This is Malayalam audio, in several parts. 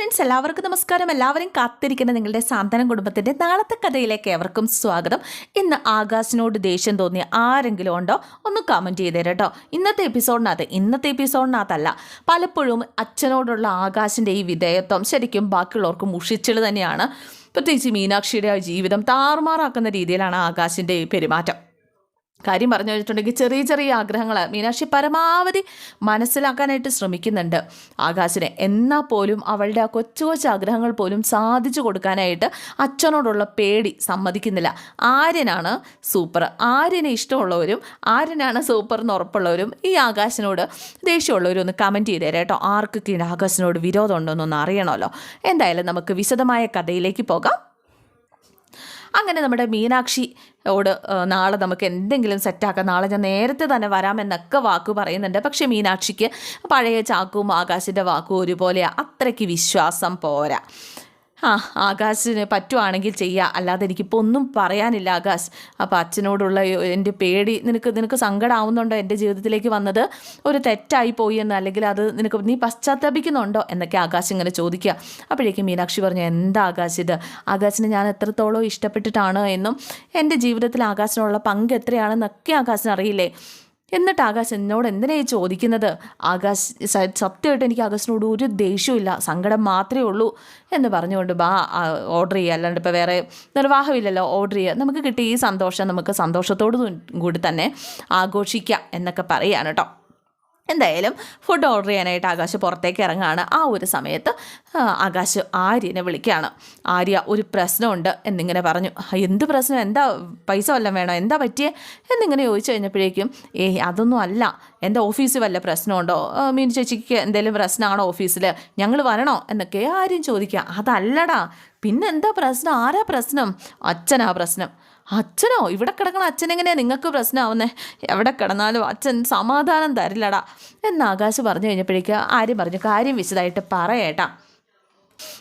ഫ്രണ്ട്സ് എല്ലാവർക്കും നമസ്കാരം. എല്ലാവരും കാത്തിരിക്കുന്ന നിങ്ങളുടെ സാന്ത്വനം കുടുംബത്തിന്റെ നാളത്തെ കഥയിലേക്ക് എവർക്കും സ്വാഗതം. ഇന്ന് ആകാശിനോട് ദേഷ്യം തോന്നിയ ആരെങ്കിലും ഉണ്ടോ? ഒന്ന് കമന്റ് ചെയ്തേരെ കേട്ടോ ഇന്നത്തെ എപ്പിസോഡിനകത്ത് ഇന്നത്തെ എപ്പിസോഡിനകത്തല്ല പലപ്പോഴും അച്ഛനോടുള്ള ആകാശിന്റെ ഈ വിധേയത്വം ശരിക്കും ബാക്കിയുള്ളവർക്ക് മുഷിച്ചിൽ തന്നെയാണ്. പ്രത്യേകിച്ച് മീനാക്ഷിയുടെ ജീവിതം താറുമാറാക്കുന്ന രീതിയിലാണ് ആകാശിന്റെ പെരുമാറ്റം. കാര്യം പറഞ്ഞു വെച്ചിട്ടുണ്ടെങ്കിൽ ചെറിയ ചെറിയ ആഗ്രഹങ്ങൾ മീനാക്ഷി പരമാവധി മനസ്സിലാക്കാനായിട്ട് ശ്രമിക്കുന്നുണ്ട്. ആകാശിനെ എന്നാൽ പോലും അവളുടെ ആ കൊച്ചു കൊച്ചു ആഗ്രഹങ്ങൾ പോലും സാധിച്ചു കൊടുക്കാനായിട്ട് അച്ഛനോടുള്ള പേടി സമ്മതിക്കുന്നില്ല. ആര്യനാണ് സൂപ്പർ. ആര്യനെ ഇഷ്ടമുള്ളവരും ആര്യനാണ് സൂപ്പർ എന്ന് ഉറപ്പുള്ളവരും ഈ ആകാശിനോട് ദേഷ്യമുള്ളവരും ഒന്ന് കമന്റ് ചെയ്തേരെ കേട്ടോ. ആർക്കൊക്കെ ആകാശിനോട് വിരോധം ഉണ്ടോയെന്നൊന്ന് അറിയണമല്ലോ. എന്തായാലും നമുക്ക് വിശദമായ കഥയിലേക്ക് പോകാം. അങ്ങനെ നമ്മുടെ മീനാക്ഷി ഓട് നാളെ നമുക്ക് എന്തെങ്കിലും സെറ്റാക്കാം നാളെ ഞാൻ നേരത്തെ തന്നെ വരാമെന്നൊക്കെ വാക്ക് പറയുന്നുണ്ട്. പക്ഷേ മീനാക്ഷിക്ക് പഴയ ചാക്കും ആകാശിന്റെ വാക്കും ഒരുപോലെയാണ് അത്രയ്ക്ക് വിശ്വാസം പോരാ. ആ ആകാശിന് പറ്റുവാണെങ്കിൽ ചെയ്യുക അല്ലാതെ എനിക്കിപ്പോൾ ഒന്നും പറയാനില്ല ആകാശ്. അപ്പോൾ അച്ഛനോടുള്ള എന്റെ പേടി നിനക്ക് നിനക്ക് സങ്കടമാവുന്നുണ്ടോ എന്റെ ജീവിതത്തിലേക്ക് വന്നത്? ഒരു തെറ്റായി പോയി എന്ന് അല്ലെങ്കിൽ അത് നിനക്ക് നീ പശ്ചാത്തപിക്കുന്നുണ്ടോ എന്നൊക്കെ ആകാശ് ഇങ്ങനെ ചോദിക്കുക. അപ്പോഴേക്കും മീനാക്ഷി പറഞ്ഞു എന്താ ആകാശ് ഇത്? ആകാശിനെ ഞാൻ എത്രത്തോളം ഇഷ്ടപ്പെട്ടിട്ടാണ് എന്നും എന്റെ ജീവിതത്തിൽ ആകാശിനുള്ള പങ്ക് എത്രയാണെന്നൊക്കെ ആകാശിന് അറിയില്ലേ എന്നിട്ട് ആകാശ് എന്നോട് എന്തിനാ ഈ ചോദിക്കുന്നത്? ആകാശ് സത്യമായിട്ട് എനിക്ക് ആകാശിനോട് ഒരു ദേഷ്യമില്ല സങ്കടം മാത്രമേ ഉള്ളൂ എന്ന് പറഞ്ഞുകൊണ്ട് ബാ ഓർഡർ ചെയ്യുക. അല്ലാണ്ട് ഇപ്പോൾ വേറെ നിർവാഹമില്ലല്ലോ ഓർഡർ ചെയ്യുക. നമുക്ക് കിട്ടിയ ഈ സന്തോഷം നമുക്ക് സന്തോഷത്തോടു കൂടി തന്നെ ആഘോഷിക്കാം എന്നൊക്കെ പറയുകയാണ് കേട്ടോ. എന്തായാലും ഫുഡ് ഓർഡർ ചെയ്യാനായിട്ട് ആകാശ് പുറത്തേക്ക് ഇറങ്ങുകയാണ് ആ ഒരു സമയത്ത് ആകാശ് ആര്യനെ വിളിക്കുകയാണ്. ആര്യ ഒരു പ്രശ്നമുണ്ട് എന്നിങ്ങനെ പറഞ്ഞു. എന്ത് പ്രശ്നം? എന്താ പൈസ വല്ലതും വേണോ? എന്താ പറ്റിയേ? എന്നിങ്ങനെ ചോദിച്ചു കഴിഞ്ഞപ്പോഴേക്കും ഏയ് അതൊന്നും അല്ല. എന്റെ ഓഫീസിൽ വല്ല പ്രശ്നമുണ്ടോ? മീൻ ചേച്ചിക്ക് എന്തെങ്കിലും പ്രശ്നമാണോ ഓഫീസിൽ ഞങ്ങൾ വരണോ? എന്നൊക്കെ ആര്യം ചോദിക്കുക. അതല്ലടാ. പിന്നെന്താ പ്രശ്നം? ആരാ പ്രശ്നം? അച്ഛനാ പ്രശ്നം. അച്ഛനോ? ഇവിടെ കിടക്കണ അച്ഛനെങ്ങനെയാ നിങ്ങൾക്ക് പ്രശ്നമാവുന്നേ? എവിടെ കിടന്നാലും അച്ഛൻ സമാധാനം തരില്ലടാ. എന്ന് ആകാശ് പറഞ്ഞു കഴിഞ്ഞപ്പോഴേക്ക് ആര്യം പറഞ്ഞു കാര്യം വിശദമായിട്ട് പറയേട്ടാ.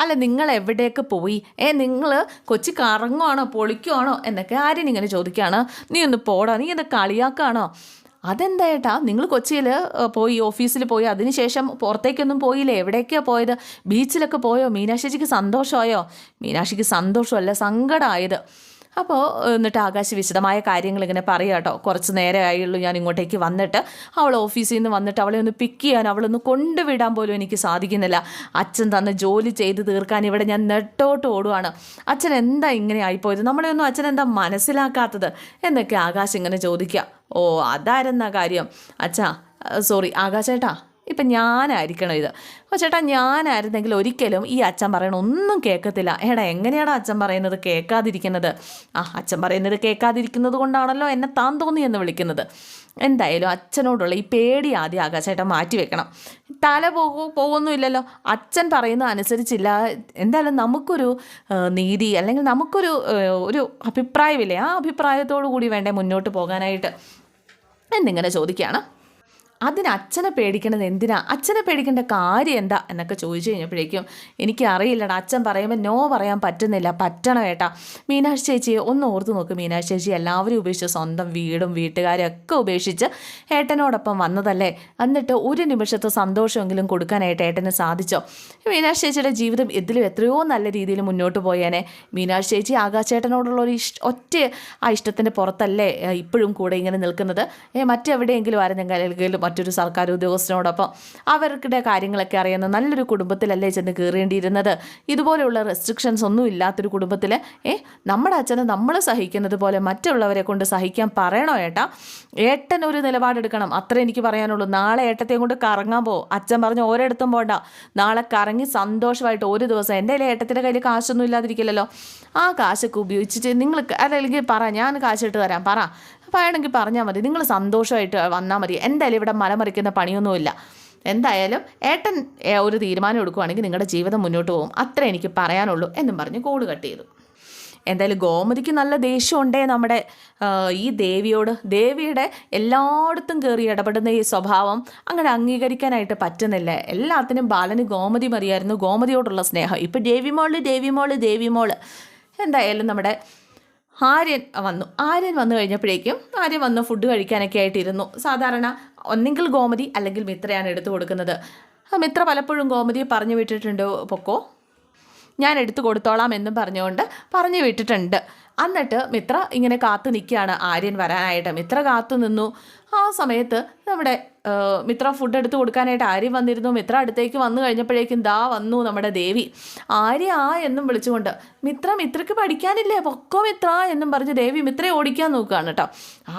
അല്ല നിങ്ങൾ എവിടേക്ക് പോയി? ഏ നിങ്ങൾ കൊച്ചി കറങ്ങുവാണോ പൊളിക്കുവാണോ? എന്നൊക്കെ ആര്യൻ ഇങ്ങനെ ചോദിക്കുകയാണ്. നീ ഒന്ന് പോടാ നീ എന്നെ കളിയാക്കാണോ? അതെന്താ ഏട്ടാ നിങ്ങൾ കൊച്ചിയിൽ പോയി ഓഫീസിൽ പോയി അതിനുശേഷം പുറത്തേക്കൊന്നും പോയില്ലേ? എവിടേക്കാണ് പോയത്? ബീച്ചിലൊക്കെ പോയോ? മീനാക്ഷിക്ക് സന്തോഷമായോ? മീനാക്ഷിക്ക് സന്തോഷമല്ല സങ്കടമായത് അപ്പോൾ എന്നിട്ട് ആകാശ് വിശദമായ കാര്യങ്ങൾ ഇങ്ങനെ പറയാം കേട്ടോ കുറച്ച് നേരെ ആയുള്ളൂ ഞാൻ ഇങ്ങോട്ടേക്ക് വന്നിട്ട്. അവൾ ഓഫീസിൽ നിന്ന് വന്നിട്ട് അവളെ ഒന്ന് പിക്ക് ചെയ്യാൻ അവളൊന്ന് കൊണ്ടുവിടാൻ പോലും എനിക്ക് സാധിക്കുന്നില്ല. അച്ഛൻ തന്നെ ജോലി ചെയ്ത് തീർക്കാൻ ഇവിടെ ഞാൻ നെട്ടോട്ട് ഓടുവാണ്. അച്ഛൻ എന്താ ഇങ്ങനെ ആയിപ്പോയത്? നമ്മളെ ഒന്നും അച്ഛൻ എന്താ മനസ്സിലാക്കാത്തത്? എന്നൊക്കെ ആകാശ് ഇങ്ങനെ ചോദിക്കുക ഓ അതായിരുന്ന കാര്യം? അച്ഛാ സോറി ആകാശേട്ടാ. ഇപ്പം ഞാനായിരിക്കണം ഇത്. അപ്പോൾ ചേട്ടാ ഞാനായിരുന്നെങ്കിൽ ഒരിക്കലും ഈ അച്ഛൻ പറയണ ഒന്നും കേൾക്കത്തില്ല. ഏടാ എങ്ങനെയാടാ അച്ഛൻ പറയുന്നത്? കേൾക്കാതിരിക്കുന്നത് ആ അച്ഛൻ പറയുന്നത് കേൾക്കാതിരിക്കുന്നത് കൊണ്ടാണല്ലോ എന്നെ താൻ തോന്നി എന്ന് വിളിക്കുന്നത്. എന്തായാലും അച്ഛനോടുള്ള ഈ പേടി ആദ്യം ആകാശേട്ടൻ മാറ്റി വെക്കണം. തല പോകു പോകുന്നില്ലല്ലോ അച്ഛൻ പറയുന്ന അനുസരിച്ചില്ല. എന്തായാലും നമുക്കൊരു നീതി അല്ലെങ്കിൽ നമുക്കൊരു ഒരു അഭിപ്രായമില്ലേ? ആ അഭിപ്രായത്തോടു കൂടി വേണ്ടേ മുന്നോട്ട് പോകാനായിട്ട്. എന്നിങ്ങനെ ചോദിക്കുകയാണ്. അതിന് അച്ഛനെ പേടിക്കണത് എന്തിനാ? അച്ഛനെ പേടിക്കേണ്ട കാര്യം എന്താ? എന്നൊക്കെ ചോദിച്ചു കഴിഞ്ഞപ്പോഴേക്കും എനിക്ക് അറിയില്ലടാ അച്ഛൻ പറയുമ്പോൾ നോ പറയാൻ പറ്റുന്നില്ല. പറ്റണം ഏട്ടാ. മീനാക്ഷി ചേച്ചിയെ ഒന്ന് ഓർത്ത് നോക്ക്. മീനാക്ഷി ചേച്ചി എല്ലാവരും ഉപേക്ഷിച്ച് സ്വന്തം വീടും വീട്ടുകാരും ഒക്കെ ഉപേക്ഷിച്ച് ഏട്ടനോടൊപ്പം വന്നതല്ലേ? എന്നിട്ട് ഒരു നിമിഷത്തെ സന്തോഷമെങ്കിലും കൊടുക്കാനായിട്ട് ഏട്ടന് സാധിച്ചോ? മീനാക്ഷി ചേച്ചിയുടെ ജീവിതം ഇതിലും എത്രയോ നല്ല രീതിയിൽ മുന്നോട്ട് പോയേനെ. മീനാക്ഷി ചേച്ചി ആകാശേട്ടനോടുള്ള ഒരു ഇഷ്ട ഒറ്റ ആ ഇഷ്ടത്തിന്റെ പുറത്തല്ലേ ഇപ്പോഴും കൂടെ ഇങ്ങനെ നിൽക്കുന്നത്? മറ്റെവിടെയെങ്കിലും അല്ലെങ്കിൽ മറ്റൊരു സർക്കാർ ഉദ്യോഗസ്ഥനോടൊപ്പം അവരുടെ കാര്യങ്ങളൊക്കെ അറിയുന്ന നല്ലൊരു കുടുംബത്തിലല്ലേ ചെന്ന് കയറേണ്ടിയിരുന്നത്? ഇതുപോലെയുള്ള റെസ്ട്രിക്ഷൻസ് ഒന്നും ഇല്ലാത്തൊരു കുടുംബത്തിൽ ഏ നമ്മുടെ അച്ഛനെ നമ്മൾ സഹിക്കുന്നത് പോലെ മറ്റുള്ളവരെ കൊണ്ട് സഹിക്കാൻ പറയണോ ഏട്ടാ? ഏട്ടൻ ഒരു നിലപാടെടുക്കണം അത്ര എനിക്ക് പറയാനുള്ളൂ. നാളെ ഏട്ടത്തെയും കൊണ്ട് കറങ്ങാൻ പോകും അച്ഛൻ പറഞ്ഞു ഒരിടത്തും പോണ്ട. നാളെ കറങ്ങി സന്തോഷമായിട്ട് ഒരു ദിവസം എന്റെ ഏട്ടത്തിന്റെ കയ്യിൽ കാശൊന്നും ഇല്ലാതിരിക്കില്ലല്ലോ. ആ കാശൊക്കെ ഉപയോഗിച്ചിട്ട് നിങ്ങൾ അല്ലെങ്കിൽ പറ ഞാൻ കാശിട്ട് തരാം. പറ. വേണമെങ്കിൽ പറഞ്ഞാൽ മതി. നിങ്ങൾ സന്തോഷമായിട്ട് വന്നാൽ മതി. എന്തായാലും ഇവിടെ മലമറിക്കുന്ന പണിയൊന്നുമില്ല. എന്തായാലും ഏട്ടൻ ഒരു തീരുമാനം എടുക്കുകയാണെങ്കിൽ നിങ്ങളുടെ ജീവിതം മുന്നോട്ട് പോകും. അത്ര എനിക്ക് പറയാനുള്ളൂ എന്നും പറഞ്ഞ് കോഡ് കട്ട് ചെയ്തു. എന്തായാലും ഗോമതിക്ക് നല്ല ദേഷ്യമുണ്ടേ നമ്മുടെ ഈ ദേവിയോട്. ദേവിയുടെ എല്ലായിടത്തും കയറി ഇടപെടുന്ന ഈ സ്വഭാവം അങ്ങനെ അംഗീകരിക്കാനായിട്ട് പറ്റുന്നില്ല. എല്ലാത്തിനും ബാലന് ഗോമതി മതിയായിരുന്നു. ഗോമതിയോടുള്ള സ്നേഹം. ഇപ്പം ദേവിമോൾ ദേവിമോൾ ദേവിമോൾ. എന്തായാലും നമ്മുടെ ആര്യൻ വന്നു. ആര്യൻ വന്നു കഴിഞ്ഞപ്പോഴേക്കും ആര്യൻ വന്നു ഫുഡ് കഴിക്കാനൊക്കെ ആയിട്ടിരുന്നു. സാധാരണ ഒന്നെങ്കിൽ ഗോമതി അല്ലെങ്കിൽ മിത്രയാണ് എടുത്തു കൊടുക്കുന്നത്. മിത്ര പലപ്പോഴും ഗോമതിയെ പറഞ്ഞു വിട്ടിട്ടുണ്ട്? പൊക്കോ? ഞാൻ എടുത്തു കൊടുത്തോളാം എന്നും പറഞ്ഞുകൊണ്ട് പറഞ്ഞു വിട്ടിട്ടുണ്ട്. എന്നിട്ട് മിത്ര ഇങ്ങനെ കാത്തു നിൽക്കുകയാണ് ആര്യൻ വരാനായിട്ട്. മിത്ര കാത്തു നിന്നു. ആ സമയത്ത് നമ്മുടെ മിത്ര ഫുഡ് എടുത്ത് കൊടുക്കാനായിട്ട് ആര്യം വന്നിരുന്നു. മിത്ര അടുത്തേക്ക് വന്നു കഴിഞ്ഞപ്പോഴേക്കും ദാ വന്നു നമ്മുടെ ദേവി. ആര്യ ആ എന്നും വിളിച്ചുകൊണ്ട് മിത്ര മിത്രക്ക് പഠിക്കാനില്ലേ? പൊക്കോ മിത്ര? എന്നും പറഞ്ഞ് ദേവി മിത്രയെ ഓടിക്കാൻ നോക്കുകയാണ് കേട്ടോ.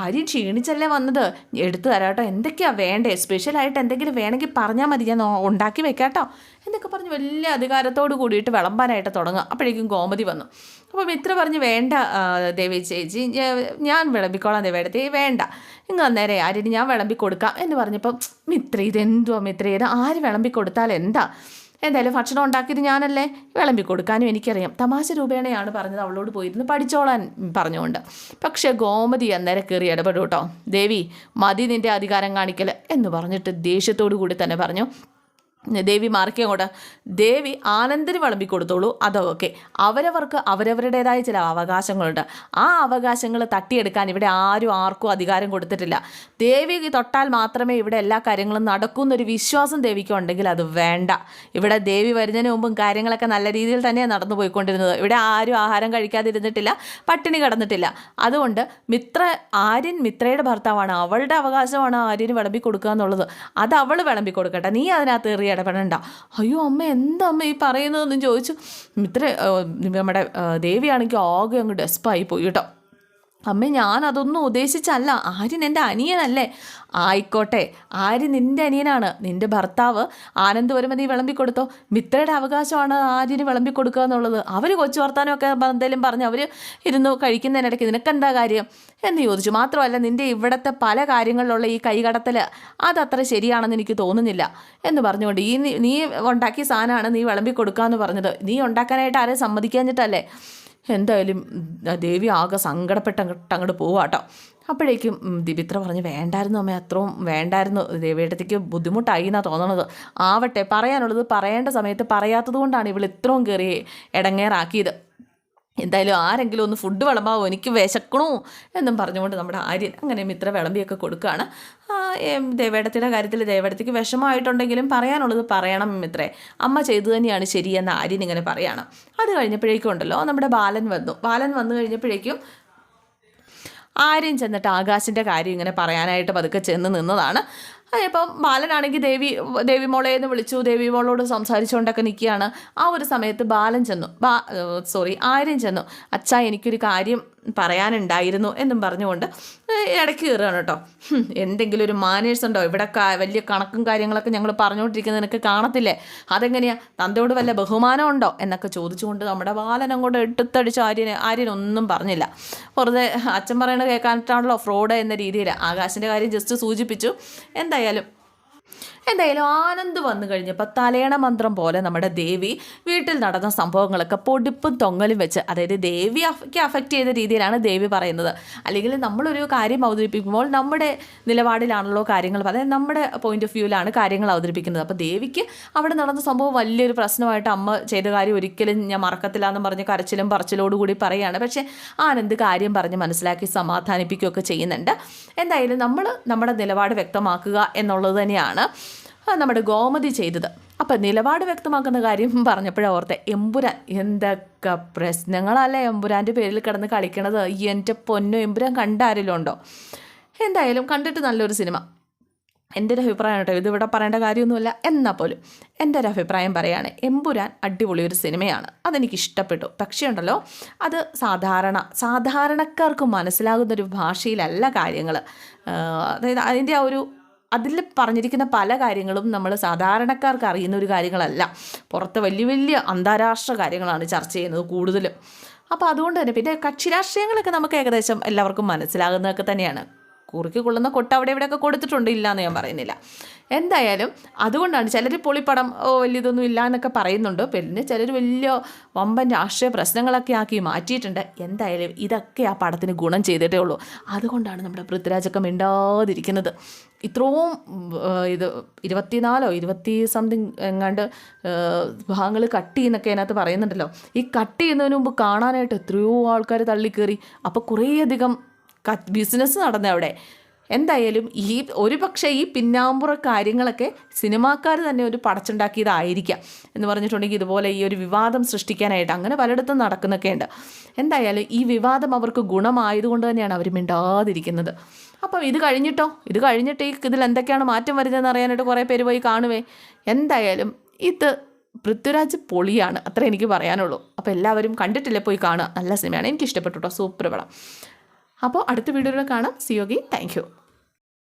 ആര്യം ക്ഷീണിച്ചല്ലേ വന്നത്? എടുത്തു തരാം കേട്ടോ. എന്തൊക്കെയാണ് വേണ്ടേ? സ്പെഷ്യലായിട്ട് എന്തെങ്കിലും വേണമെങ്കിൽ പറഞ്ഞാൽ മതി. ഞാൻ ഉണ്ടാക്കി വെക്കാം വെക്കാട്ടോ. എന്നൊക്കെ പറഞ്ഞ് വലിയ അധികാരത്തോട് കൂടിയിട്ട് വിളമ്പാനായിട്ട് തുടങ്ങുക. അപ്പോഴേക്കും ഗോമതി വന്നു. അപ്പോൾ മിത്ര പറഞ്ഞ് വേണ്ട ദേവി ചേച്ചി ഞാൻ വിളമ്പിക്കോളാം ദേവേടത്തി വേണ്ട. ഇങ്ങ് അന്നേരം ആരും ഞാൻ വിളമ്പി കൊടുക്കാം എന്ന് പറഞ്ഞപ്പം മിത്ര ഇതെന്തുവാ മിത്ര? ഇത് ആര് വിളമ്പി കൊടുത്താൽ എന്താ? എന്തായാലും ഭക്ഷണം ഉണ്ടാക്കിയത് ഞാനല്ലേ. വിളമ്പി കൊടുക്കാനും എനിക്കറിയാം. തമാശ രൂപേണയാണ് പറഞ്ഞത് അവളോട് പോയിരുന്ന് പഠിച്ചോളാൻ പറഞ്ഞുകൊണ്ട്. പക്ഷേ ഗോമതി അന്നേരം കയറി ഇടപെടും കേട്ടോ ദേവി മതി നിന്റെ അധികാരം കാണിക്കൽ എന്ന് പറഞ്ഞിട്ട് ദേഷ്യത്തോടു കൂടി തന്നെ പറഞ്ഞു ദേവി മാർക്കേ അങ്ങോട്ട്. ദേവി ആനന്ദിന് വിളമ്പി കൊടുത്തോളൂ അതൊക്കെ. അവരവർക്ക് അവരവരുടേതായ ചില അവകാശങ്ങളുണ്ട്. ആ അവകാശങ്ങൾ തട്ടിയെടുക്കാൻ ഇവിടെ ആരും ആർക്കും അധികാരം കൊടുത്തിട്ടില്ല. ദേവി തൊട്ടാൽ മാത്രമേ ഇവിടെ എല്ലാ കാര്യങ്ങളും നടക്കൂ എന്നൊരു വിശ്വാസം ദേവിക്ക് ഉണ്ടെങ്കിൽ അത് വേണ്ട. ഇവിടെ ദേവി വരുന്നതിന് മുമ്പും കാര്യങ്ങളൊക്കെ നല്ല രീതിയിൽ തന്നെയാണ് നടന്നു പോയിക്കൊണ്ടിരുന്നത്. ഇവിടെ ആരും ആഹാരം കഴിക്കാതിരുന്നിട്ടില്ല പട്ടിണി കിടന്നിട്ടില്ല. അതുകൊണ്ട് മിത്ര ആര്യൻ മിത്രയുടെ ഭർത്താവാണ്. അവളുടെ അവകാശമാണ് ആര്യന് വിളമ്പി കൊടുക്കുക എന്നുള്ളത്. അത് അവൾ വിളമ്പി കൊടുക്കട്ടെ. നീ അതിനകത്ത് ഏറി ഇടപെടണ്ട. അയ്യോ അമ്മ എന്താ അമ്മ ഈ പറയുന്നതെന്ന് ചോദിച്ചു. ഇത്ര നമ്മുടെ ദേവിയാണെങ്കിൽ ആകെ അങ്ങ് ഡെസ്പായി പോയി കേട്ടോ. അമ്മ ഞാൻ അതൊന്നും ഉദ്ദേശിച്ചല്ല. ആര്യൻ എന്റെ അനിയനല്ലേ. ആയിക്കോട്ടെ ആര്യൻ നിന്റെ അനിയനാണ്. നിന്റെ ഭർത്താവ് ആനന്ദ് വരുമ്പോൾ നീ വിളമ്പി കൊടുത്തോ. മിത്രയുടെ അവകാശമാണ് ആര്യന് വിളമ്പി കൊടുക്കുക എന്നുള്ളത്. അവർ കൊച്ചു വർത്താനമൊക്കെ എന്തെങ്കിലും പറഞ്ഞ് അവർ ഇരുന്ന് കഴിക്കുന്നതിനിടയ്ക്ക് നിനക്കെന്താ കാര്യം? എന്ന് ചോദിച്ചു. മാത്രമല്ല നിന്റെ ഇവിടുത്തെ പല കാര്യങ്ങളിലുള്ള ഈ കൈകടത്തൽ അതത്ര ശരിയാണെന്ന് എനിക്ക് തോന്നുന്നില്ല എന്ന് പറഞ്ഞുകൊണ്ട് ഈ നീ- ഉണ്ടാക്കിയ സാധനമാണ് നീ വിളമ്പി കൊടുക്കുക എന്ന് പറഞ്ഞത്. നീ ഉണ്ടാക്കാനായിട്ട് ആരെ സമ്മതിക്കാഞ്ഞിട്ടല്ലേ? എന്തായാലും ദേവി ആകെ സങ്കടപ്പെട്ട് അങ്ങോട്ട് അങ്ങോട്ട് പോവാട്ടോ. അപ്പോഴേക്കും ദിപിത്ര പറഞ്ഞ് വേണ്ടായിരുന്നു അമ്മ അത്രയും വേണ്ടായിരുന്നു. ദേവിയേട്ടത്തേക്ക് ബുദ്ധിമുട്ടായി എന്നാണ് തോന്നണത്. ആവട്ടെ പറയാനുള്ളത് പറയേണ്ട സമയത്ത് പറയാത്തത് കൊണ്ടാണ് ഇവൾ ഇത്രയും കയറി ഇടങ്ങേറാക്കിയത്. എന്തായാലും ആരെങ്കിലും ഒന്ന് ഫുഡ് വിളമ്പാവോ? എനിക്ക് വിശക്കണോ? എന്നും പറഞ്ഞുകൊണ്ട് നമ്മുടെ ആര്യൻ അങ്ങനെ മിത്ര വിളമ്പിയൊക്കെ കൊടുക്കുകയാണ്. ദേവേടത്തിന്റെ കാര്യത്തിൽ ദേവേടത്തിക്ക് വിഷമമായിട്ടുണ്ടെങ്കിലും പറയാനുള്ളത് പറയണം മിത്രേ. അമ്മ ചെയ്തു തന്നെയാണ് ശരിയെന്ന് ആര്യൻ ഇങ്ങനെ പറയാണ്. അത് കഴിഞ്ഞപ്പോഴേക്കും ഉണ്ടല്ലോ നമ്മുടെ ബാലൻ വന്നു. ബാലൻ വന്നു കഴിഞ്ഞപ്പോഴേക്കും ആര്യൻ ചെന്നിട്ട് ആകാശിന്റെ കാര്യം ഇങ്ങനെ പറയാനായിട്ട് പതുക്കെ ചെന്ന് നിന്നതാണ്. ഇപ്പം ബാലനാണെങ്കിൽ ദേവി ദേവി മോളെ എന്ന് വിളിച്ചു ദേവി മോളോട് സംസാരിച്ചുകൊണ്ടൊക്കെ നിൽക്കുകയാണ്. ആ ഒരു സമയത്ത് ബാലൻ ചെന്നു. ബാ സോറി ആര്യൻ ചെന്നു. അച്ഛ എനിക്കൊരു കാര്യം പറയാനുണ്ടായിരുന്നു എന്നും പറഞ്ഞുകൊണ്ട് ഇടയ്ക്ക് കയറുകയാണ് കേട്ടോ. എന്തെങ്കിലും ഒരു മാനേഴ്സ് ഉണ്ടോ? ഇവിടെ വലിയ കണക്കും കാര്യങ്ങളൊക്കെ ഞങ്ങൾ പറഞ്ഞുകൊണ്ടിരിക്കുന്നത് നിനക്ക് കാണത്തില്ലേ? അതെങ്ങനെയാ? തന്തയോട് വല്ല ബഹുമാനം ഉണ്ടോ? എന്നൊക്കെ ചോദിച്ചുകൊണ്ട് നമ്മുടെ ബാലൻ അങ്ങോട്ട് എടുത്തടിച്ച് ആര്യന് ആര്യനൊന്നും പറഞ്ഞില്ല. വെറുതെ അച്ഛൻ പറയണത് കേൾക്കാനിട്ടാണല്ലോ ഫ്രോഡ് എന്ന രീതിയിൽ ആകാശിന്റെ കാര്യം ജസ്റ്റ് സൂചിപ്പിച്ചു. എന്തായാലും എന്തായാലും ആനന്ദ് വന്നു കഴിഞ്ഞപ്പോൾ തലേണ മന്ത്രം പോലെ നമ്മുടെ ദേവി വീട്ടിൽ നടന്ന സംഭവങ്ങളൊക്കെ പൊടിപ്പും തൊങ്ങലും വെച്ച് അതായത് ദേവിക്ക് അഫക്റ്റ് ചെയ്ത രീതിയിലാണ് ദേവി പറയുന്നത്. അല്ലെങ്കിൽ നമ്മളൊരു കാര്യം അവതരിപ്പിക്കുമ്പോൾ നമ്മുടെ നിലപാടിലാണല്ലോ കാര്യങ്ങൾ അതായത് നമ്മുടെ പോയിന്റ് ഓഫ് വ്യൂവിലാണ് കാര്യങ്ങൾ അവതരിപ്പിക്കുന്നത്. അപ്പോൾ ദേവിക്ക് അവിടെ നടന്ന സംഭവം വലിയൊരു പ്രശ്നമായിട്ട് അമ്മ ചെയ്ത കാര്യം ഒരിക്കലും ഞാൻ മറക്കത്തില്ല എന്ന് പറഞ്ഞ് കരച്ചിലും പറച്ചിലോട് കൂടി പറയുകയാണ്. പക്ഷേ ആനന്ദ് കാര്യം പറഞ്ഞ് മനസ്സിലാക്കി സമാധാനിപ്പിക്കുകയൊക്കെ ചെയ്യുന്നുണ്ട്. എന്തായാലും നമ്മൾ നമ്മുടെ നിലപാട് വ്യക്തമാക്കുക എന്നുള്ളത് തന്നെയാണ്. നമ്മുടെ ഗോമതി ചെയ്തത്. അപ്പം നിലപാട് വ്യക്തമാക്കുന്ന കാര്യം പറഞ്ഞപ്പോഴാണ് ഓർത്തെ എമ്പുരാൻ എന്തൊക്കെ പ്രശ്നങ്ങളല്ലേ എമ്പുരാന്റെ പേരിൽ കിടന്ന് കളിക്കണത്? എന്റെ പൊന്നു എമ്പുരാൻ കണ്ടാരിലും ഉണ്ടോ? എന്തായാലും കണ്ടിട്ട് നല്ലൊരു സിനിമ. എന്റെ ഒരു അഭിപ്രായം കേട്ടോ ഇതിവിടെ പറയേണ്ട കാര്യമൊന്നുമില്ല. എന്നാൽ പോലും എന്റെ ഒരു അഭിപ്രായം പറയുകയാണ് എമ്പുരാൻ അടിപൊളി ഒരു സിനിമയാണ്. അതെനിക്ക് ഇഷ്ടപ്പെട്ടു. പക്ഷേ ഉണ്ടല്ലോ അത് സാധാരണ സാധാരണക്കാർക്ക് മനസ്സിലാകുന്ന ഒരു ഭാഷയിലല്ല കാര്യങ്ങൾ അതായത് അതിന്റെ ആ ഒരു അതിൽ പറഞ്ഞിരിക്കുന്ന പല കാര്യങ്ങളും നമ്മൾ സാധാരണക്കാർക്ക് അറിയുന്ന ഒരു കാര്യങ്ങളല്ല. പുറത്ത് വലിയ വലിയ അന്താരാഷ്ട്ര കാര്യങ്ങളാണ് ചർച്ച ചെയ്യുന്നത് കൂടുതലും. അപ്പോൾ അതുകൊണ്ട് തന്നെ പിന്നെ കക്ഷി രാഷ്ട്രീയങ്ങളൊക്കെ നമുക്ക് ഏകദേശം എല്ലാവർക്കും മനസ്സിലാകുന്നതൊക്കെ തന്നെയാണ്. കുറുക്കി കൊള്ളുന്ന കൊട്ട അവിടെ ഇവിടെയൊക്കെ കൊടുത്തിട്ടുണ്ട് ഇല്ല എന്ന് ഞാൻ പറയുന്നില്ല. എന്തായാലും അതുകൊണ്ടാണ് ചിലർ പൊളിപ്പടം ഓ വലിയതൊന്നും ഇല്ല എന്നൊക്കെ പറയുന്നുണ്ട്. പിന്നെ ചിലർ വലിയ വമ്പൻ രാഷ്ട്രീയ പ്രശ്നങ്ങളൊക്കെ ആക്കി മാറ്റിയിട്ടുണ്ട്. എന്തായാലും ഇതൊക്കെ ആ പടത്തിന് ഗുണം ചെയ്തിട്ടേ ഉള്ളൂ. അതുകൊണ്ടാണ് നമ്മുടെ പൃഥ്വിരാജൊക്കെ മിണ്ടാതിരിക്കുന്നത്. ഇത്രയും ഇത് ഇരുപത്തിനാലോ ഇരുപത്തി സംതിങ് എങ്ങാണ്ട് ഭാഗങ്ങൾ കട്ട് ചെയ്യുന്നൊക്കെ അതിനകത്ത് പറയുന്നുണ്ടല്ലോ. ഈ കട്ട് ചെയ്യുന്നതിന് മുമ്പ് കാണാനായിട്ട് എത്രയോ ആൾക്കാർ തള്ളിക്കയറി അപ്പോൾ കുറേയധികം ബിസിനസ് നടന്നേ അവിടെ. എന്തായാലും ഈ ഒരു പക്ഷേ ഈ പിന്നാമ്പുറ കാര്യങ്ങളൊക്കെ സിനിമാക്കാർ തന്നെ ഒരു പടച്ചുണ്ടാക്കിയതായിരിക്കാം എന്ന് പറഞ്ഞിട്ടുണ്ടെങ്കിൽ ഇതുപോലെ ഈ ഒരു വിവാദം സൃഷ്ടിക്കാനായിട്ട് അങ്ങനെ പലയിടത്തും നടക്കുന്നൊക്കെ ഉണ്ട്. എന്തായാലും ഈ വിവാദം അവർക്ക് ഗുണമായതുകൊണ്ട് തന്നെയാണ് അവർ മിണ്ടാതിരിക്കുന്നത്. അപ്പം ഇത് കഴിഞ്ഞിട്ടോ? ഇത് കഴിഞ്ഞിട്ട് ഈ ഇതിൽ എന്തൊക്കെയാണ് മാറ്റം വരുന്നതെന്ന് അറിയാനായിട്ട് കുറേ പേര് പോയി കാണുവേ. എന്തായാലും ഇത് പൃഥ്വിരാജ് പൊളിയാണ്. അത്ര എനിക്ക് പറയാനുള്ളൂ. അപ്പോൾ എല്ലാവരും കണ്ടിട്ടില്ലേ പോയി കാണുക. നല്ല സിനിമയാണ്. എനിക്ക് ഇഷ്ടപ്പെട്ടു കേട്ടോ. സൂപ്പർ പടം. അപ്പോൾ അടുത്ത വീഡിയോയിൽ കാണാം. സിയോഗി താങ്ക് യു.